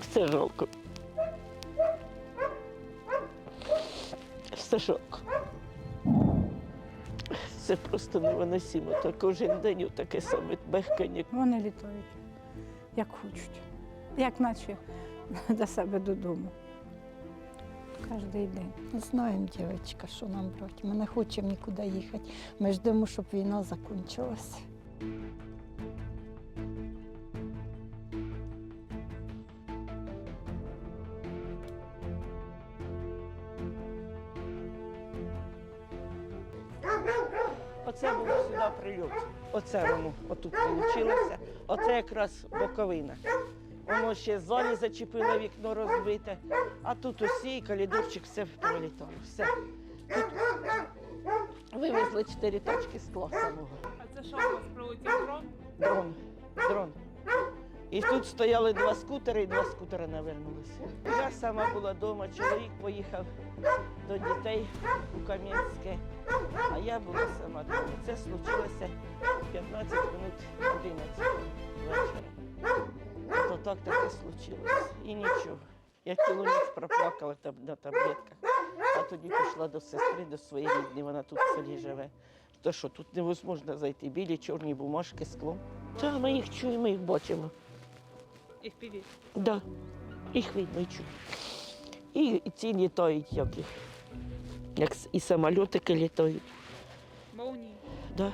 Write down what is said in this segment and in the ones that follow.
Все жалко. Все жалко. Це просто невиносимо. Та кожен день таке саме бехкання. Вони літають, як хочуть, як наче до себе додому. Кожен день. Знаємо, дівчатка, що нам брати. Ми не хочемо нікуди їхати. Ми ждемо, щоб війна закінчилася. Оце було сюди прильот. Оце воно отут вийшло. Оце якраз боковина. Воно ще ззаді зачепило вікно розбите, а тут усі коридорчик все пролітало. Все. Тут вивезли чотири тачки з класу мого. А це що у вас прилетів дрон? Дрон. Дрон. І тут стояли два скутери, і два скутери навернулися. Я сама була вдома, чоловік поїхав до дітей у Кам'янське, а я була сама. Це случилося 15 минут 11 вечора. То так таке случилось. І нічого. Я цілу ніч проплакала на таблетках, а тоді пішла до сестри, до своєї рідні, вона тут в селі живе. То що тут невозможно зайти, білі чорні бумажки, скло. Та ми їх чуємо, ми їх бачимо. І впіві. Да, їх видно і. І, і ці літають, як їх. Як і самольотики літають. Молнії. Да.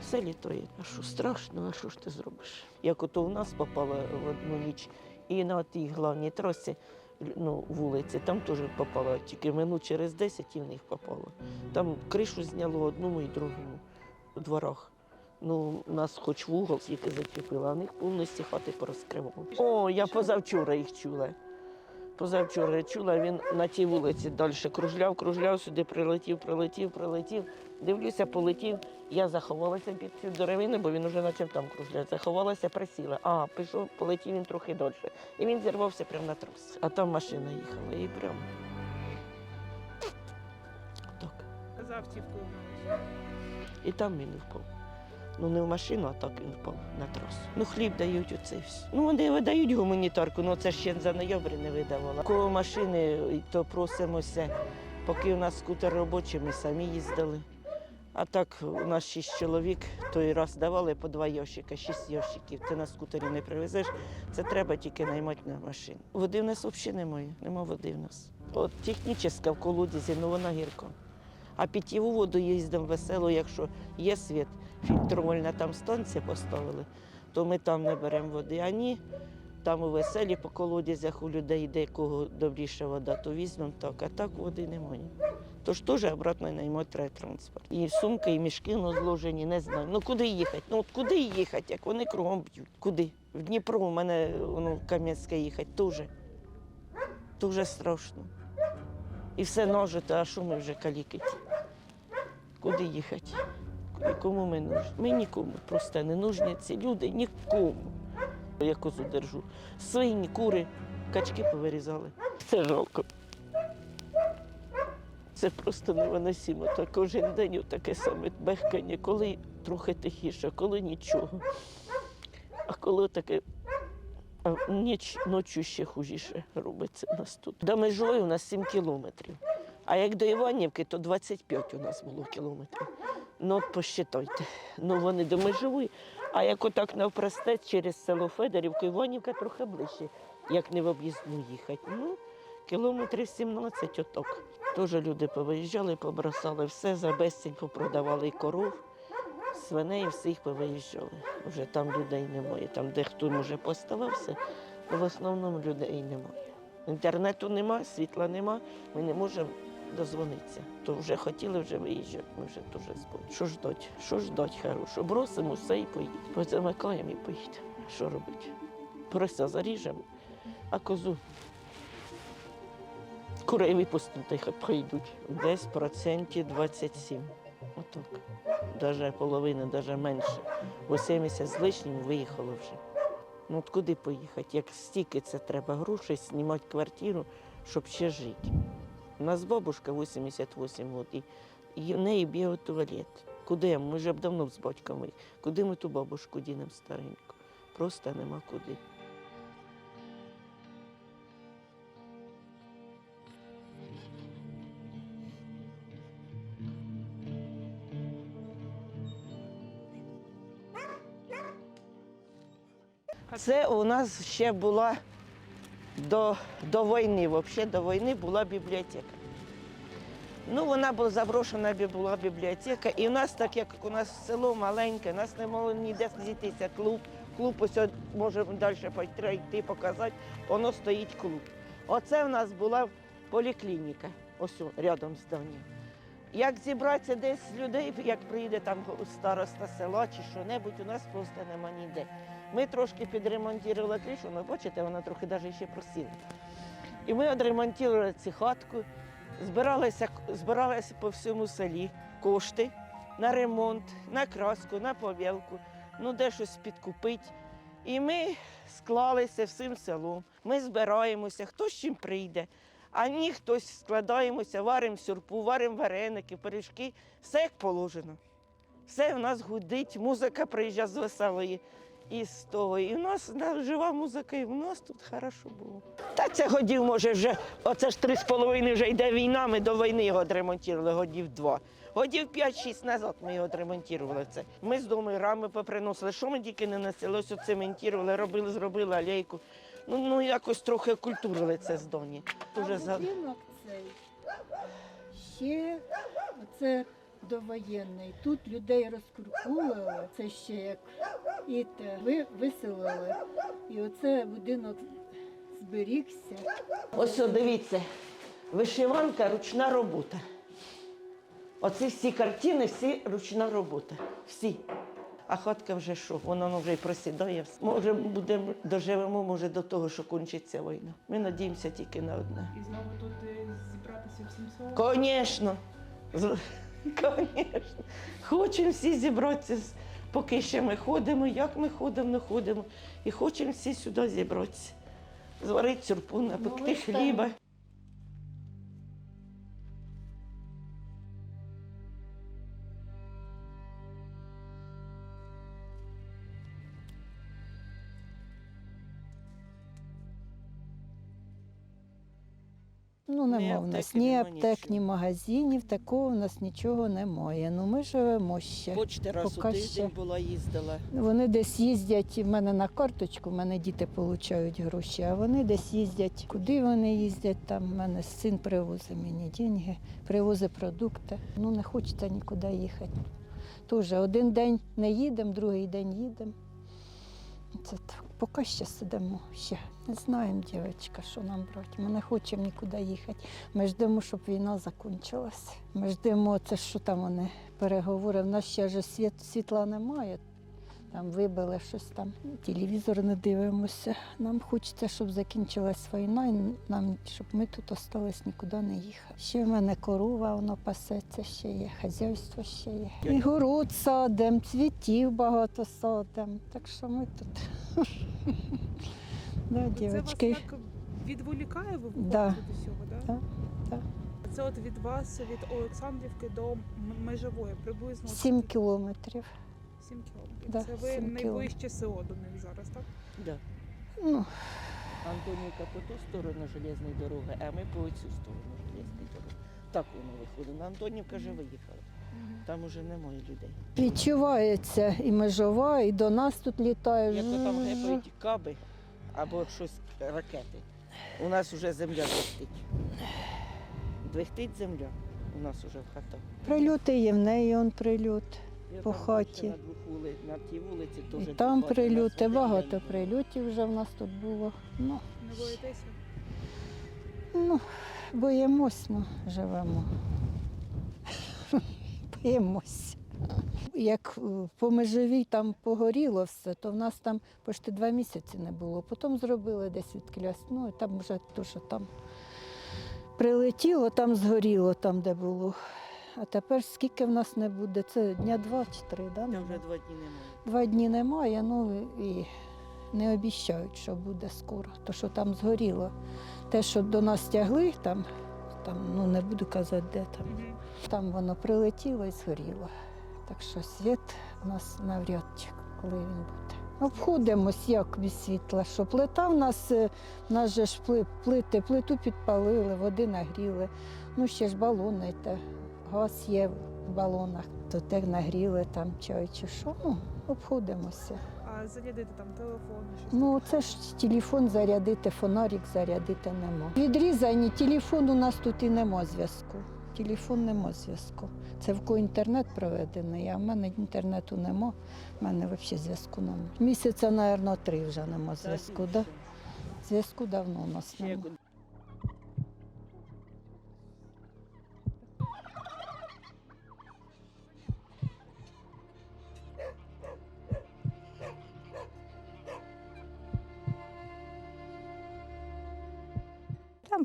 Все літає. А що страшно, а що ж ти зробиш? Як ото в нас попало в одну ніч, і на тій главній трасі, ну, вулиці, там теж попало, тільки минут через 10 і в них попало. Там кришу зняло одному і другому у дворах. Ну, нас хоч в угол тільки зачепило, а в них повністю хати порозкривали. О, я позавчора їх чула. Позавчора чула, він на тій вулиці далі кружляв, кружляв, сюди прилетів, прилетів, прилетів. Дивлюся, полетів. Я заховалася під цю деревину, бо він вже почав там кружляти. Заховалася, присіла. А, пішов, полетів він трохи далі. І він зірвався прямо на трос. А там машина їхала і прямо. Так. За автівкою гналися. І там він впав. Ну не в машину, а так він впав на трасу. Ну хліб дають оце все. Ну вони видають гуманітарку, ну це ще за ноябрь не видавала. Коло машини то просимося, поки у нас скутер робочий, ми самі їздили. А так у нас шість чоловік, той раз давали по два ящика, шість ящиків. Ти на скутері не привезеш, це треба тільки наймати на машину. Води в нас взагалі немає, нема води в нас. От технічна в колодязі, ну вона гірка. А питьєву воду їздимо весело, якщо є світ, фільтрувальна там станція поставили, то ми там не беремо води. А ні, там у веселі по колодязях у людей, де кого добріша вода, то візьмемо так, а так води немає. Тож теж обратно наймати треба транспорт. І сумки, і мішки ну, зложені, не знаю. Ну куди їхати? Ну от куди їхати, як вони кругом б'ють? Куди? В Дніпро у мене воно, Кам'янське їхати теж. Дуже страшно. І все нажито, а що ми вже калікати? Куди їхати? Кому ми нужні? Ми нікому просто не нужні ці люди, нікому. Я козу держу. Свині, кури, качки повирізали. Це жалко. Це просто невиносимо. Та кожен день таке саме бехкання, коли трохи тихіше, коли нічого. А коли таке ніч, ночі ще хужіше робиться нас тут. До межої у нас 7 кілометрів. А як до Іванівки, то 25 у нас було кілометрів. Ну, от посчитайте. Ну, вони до межової. А як отак навпростець через село Федорівку, Іванівка трохи ближче, як не в об'їзну їхати. Ну, кілометрів 17 отак. Теж люди повиїжджали, побросали все, за безцінь попродавали і коров, свиней, всіх повиїжджали. Вже там людей немає. Там, де хто може поставився, в основному людей немає. Інтернету нема, світла нема, ми не можемо дозвонитися. То вже хотіли вже виїжджати, ми вже дуже збой. Що ждать? Що ждать хорошо? Бросимо все і поїдемо. Позамикаємо і поїдемо. Що робити? Прося заріжемо, а козу курей випустимо, й хай прийдуть. Десь процентів 27. Отак. Даже половина, даже менше. 80 з лишнім виїхало вже. Ну от куди поїхати? Як стільки це треба грошей, знімати квартиру, щоб ще жити. У нас бабушка 88 років, і в неї бігав туалет. Куди ми вже б давно з батьками, куди ми ту бабушку дінемо стареньку? Просто нема куди. Це у нас ще була до, до війни, взагалі до війни була бібліотека. Ну, вона була заброшена була бібліотека, і у нас, так як у нас село маленьке, у нас не могло ніде зійтися клуб. Клуб ось можемо далі йти показати, воно стоїть клуб. Оце в нас була поліклініка, ось рядом з зданням. Як зібратися десь людей, як приїде там староста села чи що-небудь, у нас просто нема ніде. Ми трошки підремонтували кришу, але бачите, вона трохи навіть ще просіла. І ми відремонтували цю хатку, збиралися, збиралися по всьому селі кошти на ремонт, на краску, на побілку, ну де щось підкупити. І ми склалися всім селом. Ми збираємося, хто з чим прийде. А ні, хтось складаємося, варимо сюрпу, варимо вареники, пиріжки, все як положено. Все в нас гудить, музика приїжджає з веселої і з того. І в нас жива музика, і в нас тут хорошо було. Та це годів, може, вже, оце ж три з половиною вже йде війна, ми до війни його відремонтували, годів два. Годів 5-6 назад ми його відремонтували. Це. Ми з дому рами поприносили, що ми тільки не носили, ось цементували, робили, зробили алейку. Ну, ну якось трохи культурили це здання. Дуже за... будинок цей ще оце довоєнний. Тут людей розкуркулили, це ще як і те ви виселили. І оце будинок зберігся. Ось о, дивіться, вишиванка ручна робота. Оці всі картини, всі ручна робота. Всі. А хатка вже що? Воно ну, вже й просідає. Може, будемо доживемо, може, до того, що кончиться війна. Ми надіємося тільки на одне. І знову тут е, зібратися всім селом. Звісно. Звісно. Хочемо всі зібратися, поки ще ми ходимо, як ми ходимо, не ходимо. І хочемо всі сюди зібратися. Зварити сюрпу, напекти хліба. Ну, Ні нема нас ні аптек, ні магазинів, такого в нас нічого немає. Ну ми живемо ще. Почти раз у Поки тиждень ще. була їздила. Вони десь їздять, в мене на карточку, в мене діти отримують гроші, а вони десь їздять. Куди вони їздять? Там в мене син привозить мені деньги, привозить продукти. Ну не хочеться нікуди їхати. Тоже один день не їдемо, другий день їдемо. Це так. Поки ще сидимо, ще не знаємо, дівчатка, що нам брати. Ми не хочемо нікуди їхати. Ми ждемо, щоб війна закінчилася. Ми ждемо, це що там вони переговори. В нас ще ж світ, світла немає. Там вибили щось там, телевізор не дивимося. Нам хочеться, щоб закінчилась війна, і нам, щоб ми тут остались нікуди не їхали. Ще в мене корова, воно пасеться, ще є, хазяйство ще є. І город садимо, цвітів багато садимо. Так що ми тут. Да, Це вас як відволікає ви Да. від усього, да? Да, да. Це от від вас, від Олександрівки до Межової, приблизно Сім кілометрів. Сім кілометрів. Да, Це ви найближче село до них зараз, так? Да. Ну, Антонівка по ту сторону железної дороги, а ми по цю сторону железної дороги. Так воно виходить. На Антонівка вже виїхала. Там уже немає людей. відчувається і межова, і до нас тут літає. Як то там гепають каби або щось ракети. У нас вже земля двихтить. Двихтить земля у нас вже в хатах. Прильоти є в неї, он прильот. По там хаті. І там прильоти, багато прильотів вже в нас тут було. Ну, Не боїтеся? ну боїмось, ну, живемо. боїмось. Як по межовій там погоріло все, то в нас там почти два місяці не було. Потім зробили десь відкляс, ну і там вже то, що там прилетіло, там згоріло, там, де було. А тепер скільки в нас не буде? Це дня два чи три, да? Нема? вже два дні немає. Два дні немає, ну і не обіцяють, що буде скоро, то що там згоріло. Те, що до нас тягли, там, там ну не буду казати, де там, там воно прилетіло і згоріло. Так що світ у нас навряд чи коли він буде. Обходимось як без світла, що плита в нас, е, в нас же ж плити, плиту підпалили, води нагріли. Ну ще ж балони, та газ є в балонах, то те нагріли там чай чи що. Ну, обходимося. А зарядити там телефон, щось. Ну, це ж телефон зарядити, фонарик зарядити нема. Відрізані, телефон у нас тут і нема зв'язку. Телефон нема зв'язку. Це в кого інтернет проведений, а в мене інтернету нема, в мене взагалі зв'язку нема. Місяця, мабуть, три вже нема зв'язку. Да? Зв'язку давно у нас Ще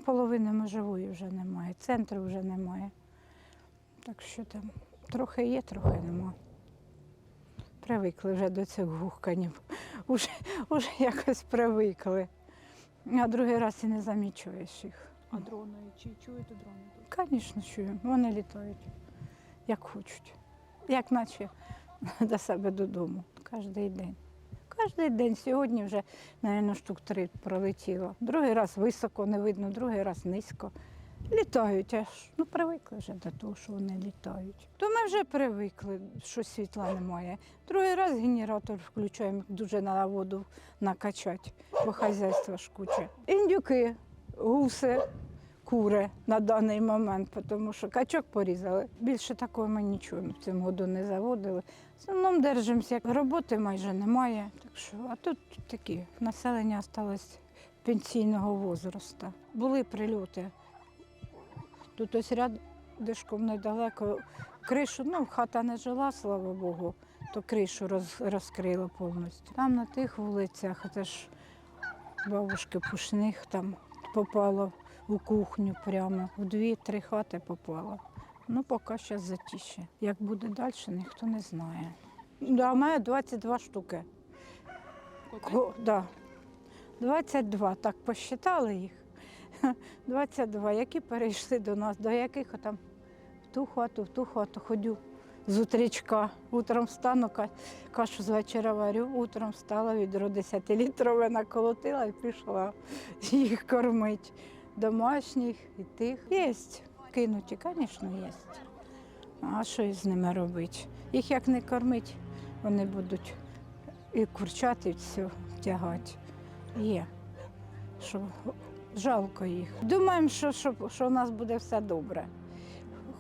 половини межової вже немає, центру вже немає. Так що там трохи є, трохи нема. Привикли вже до цих гухканів. Уже, уже якось привикли. А другий раз і не замічаєш їх. А дрони, чи чуєте дрони тут? Звісно, чую. Вони літають, як хочуть. Як наче до себе додому. Кожен день. Кожен день. Сьогодні вже, мабуть, штук три пролетіло. Другий раз високо не видно, другий раз низько. Літають, аж ну привикли вже до того, що вони літають. То ми вже привикли, що світла немає. Другий раз генератор включаємо, дуже на воду накачати, бо хазяйство ж куча. Індюки, гуси, кури на даний момент, тому що качок порізали. Більше такого ми нічого в цьому году не заводили. В основному держимося, роботи майже немає. Так що, а тут такі населення залишилось пенсійного возрасту. Були прильоти. Тут ось рядишком недалеко кришу, ну хата не жила, слава Богу, то кришу роз, розкрило повністю. Там на тих вулицях, це ж бабушки пушних там попало у кухню прямо. В дві-три хати попало. Ну, поки зараз затіше. Як буде далі, ніхто не знає. Да, мене 22 штуки. Ко- Да. 22, так посчитали їх. 22, які перейшли до нас, до яких там в ту хату, в ту хату ходю з утрічка. Утром встану, кашу з вечора варю, утром встала, відро 10-літрове наколотила і пішла їх кормити. Домашніх і тих. Є. Кинуті, звісно, є. А що із ними робити? Їх як не кормить, вони будуть і курчати, і все тягати. Є. Що жалко їх. Думаємо, що, що, що у нас буде все добре.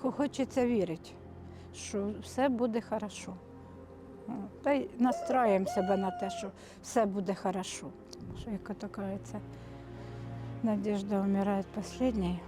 Хочеться вірити, що все буде хорошо. Та й настраємо себе на те, що все буде хорошо. Що, як ото кажеться, надіжда умирает останньою.